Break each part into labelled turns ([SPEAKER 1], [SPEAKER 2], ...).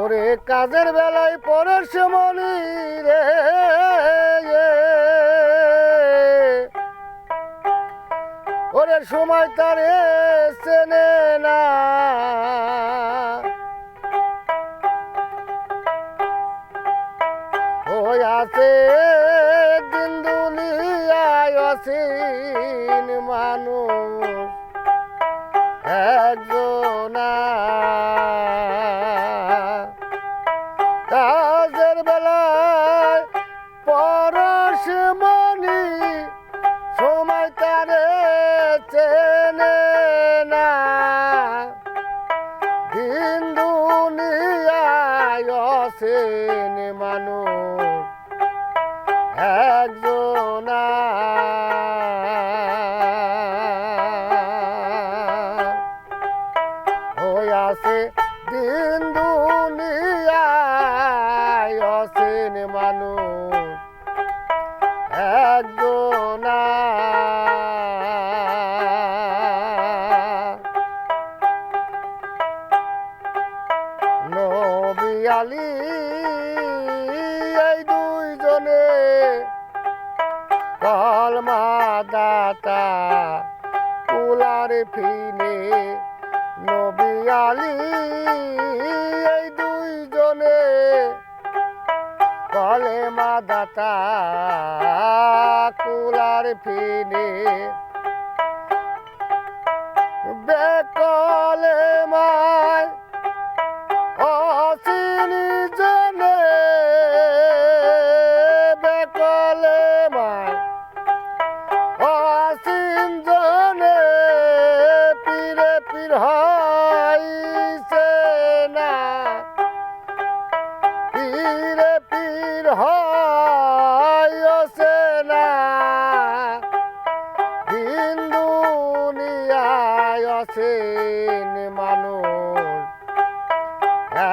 [SPEAKER 1] ওরে কাজের বেলায় পরেশ মনি রে ওরে সময় তারে চেনে না। ওই আছে দিন দুনিয়ায় অসীন মানুষ, একজনা একজনা হইয়াছে দিন দুনিয়ায় অসীন মানুষ। একজনা নবী আলী কলমা দাতা কুলার ফিনে নবী এই দুইজনে কলেমা দাতা কুলার ফিনে বেকলে মায়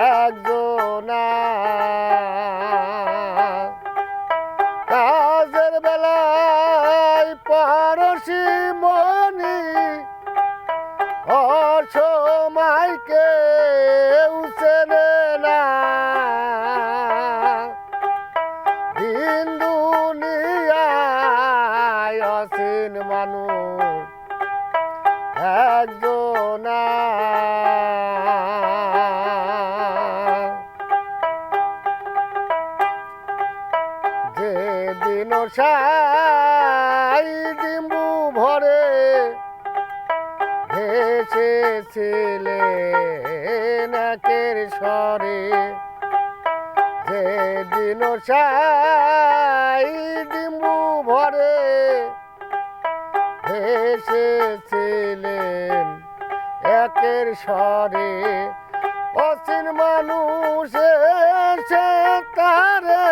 [SPEAKER 1] একজনা কাজের বেলায় পারসি মনি অসমাইকে উচেনে না। মানুষ একজনা যেদিন সাই ডিম্বু ভরে ভেসেছিলে নাকের স্বরে। যেদিন সাই ডিম্বু ভরে ভেসেছিলেন একের স্বরে। অসীন মানুষ এসে তারে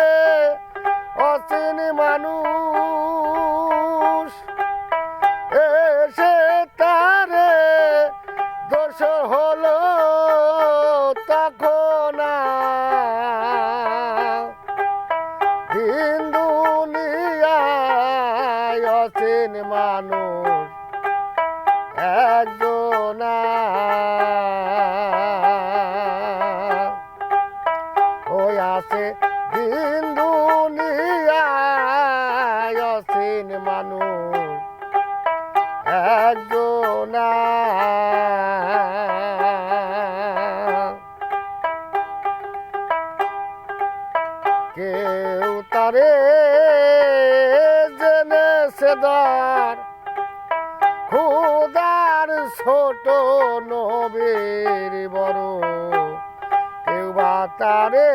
[SPEAKER 1] কেউ তারে জেনে সেদার খুদার ছোট নবীর বড়। কেউ বা তারে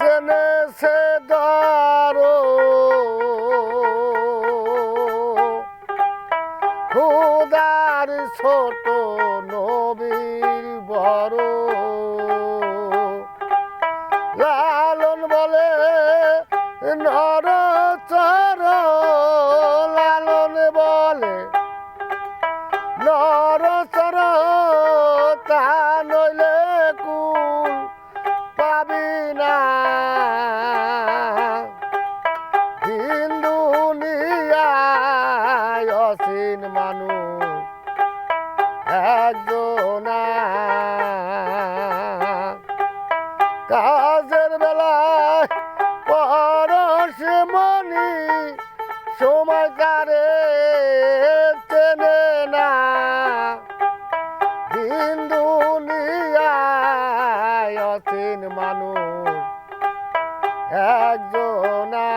[SPEAKER 1] জেনে সেদার খুদার ছোট নবীর বড়। বলে নর চর লালন বলে নর চর তা নইলে কুল পাবি না হিন্দু নিয়ায় অসীন মানুষ। একজনা অচিন মানুষ একজনা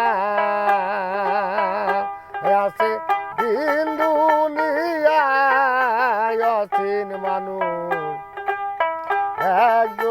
[SPEAKER 1] আছে দিন অচিন মানুষ। একজন